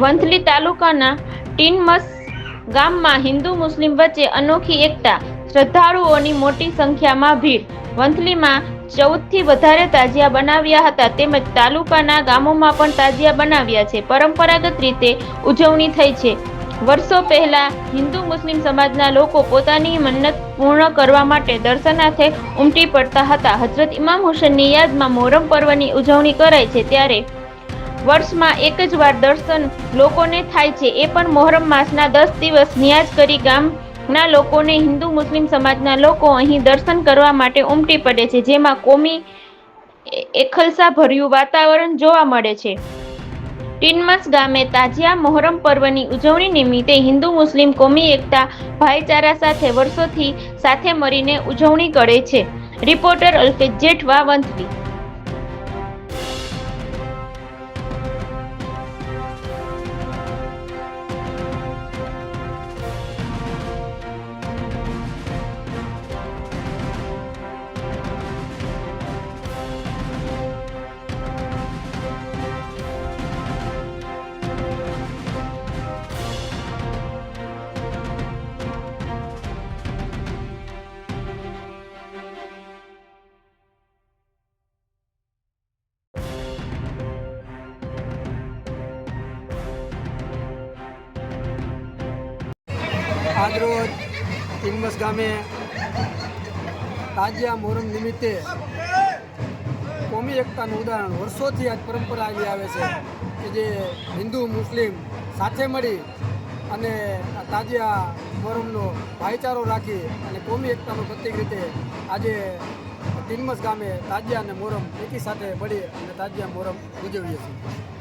વંથલી તાલુકાના ટીનમસ ગામમાં હિન્દુ મુસ્લિમ વચ્ચે અનોખી એકતા, શ્રદ્ધાળુઓની મોટી સંખ્યામાં ભીડ. વંથલીમાં ચૌદથી વધારે તાજિયા બનાવ્યા હતા તેમજ તાલુકાના ગામોમાં પણ તાજિયા બનાવ્યા છે. પરંપરાગત રીતે ઉજવણી થઈ છે. વર્ષો પહેલા હિન્દુ મુસ્લિમ સમાજના લોકો પોતાની મન્નત પૂર્ણ કરવા માટે દર્શનાર્થે ઉમટી પડતા હતા. હજરત ઇમામ હુસેનની યાદમાં મોહરમ પર્વની ઉજવણી કરાય છે. ત્યારે વર્ષમાં એક જ વાર દર્શન લોકોને થાય છે. એ પણ મોહરમ માસના દસ દિવસ નિયાજ કરી ગામના લોકોને હિન્દુ મુસ્લિમ સમાજના લોકો અહીં દર્શન કરવા માટે ઉમટી પડે છે, જેમાં કોમી એખલસા ભર્યું વાતાવરણ જોવા મળે છે. ટીનમસ ગામે તાજિયા મોહરમ પર્વની ઉજવણી નિમિત્તે હિન્દુ મુસ્લિમ કોમી એકતા ભાઈચારા સાથે વર્ષોથી સાથે મળીને ઉજવણી કરે છે. રિપોર્ટર અલ્ફેજ જેઠવા વંથલી આજરોજ તિનમસ ગામે તાજિયા મોહરમ નિમિત્તે કોમી એકતાનું ઉદાહરણ વર્ષોથી આજ પરંપરા આવી આવે છે કે જે હિન્દુ, મુસ્લિમ સાથે મળી અને તાજિયા મોહરમનો ભાઈચારો રાખી અને કોમી એકતાનું પ્રતિક રીતે આજે તિનમસ ગામે તાજિયા અને મોહરમ એકી સાથે મળી અને તાજિયા મોહરમ ઉજવીએ છીએ.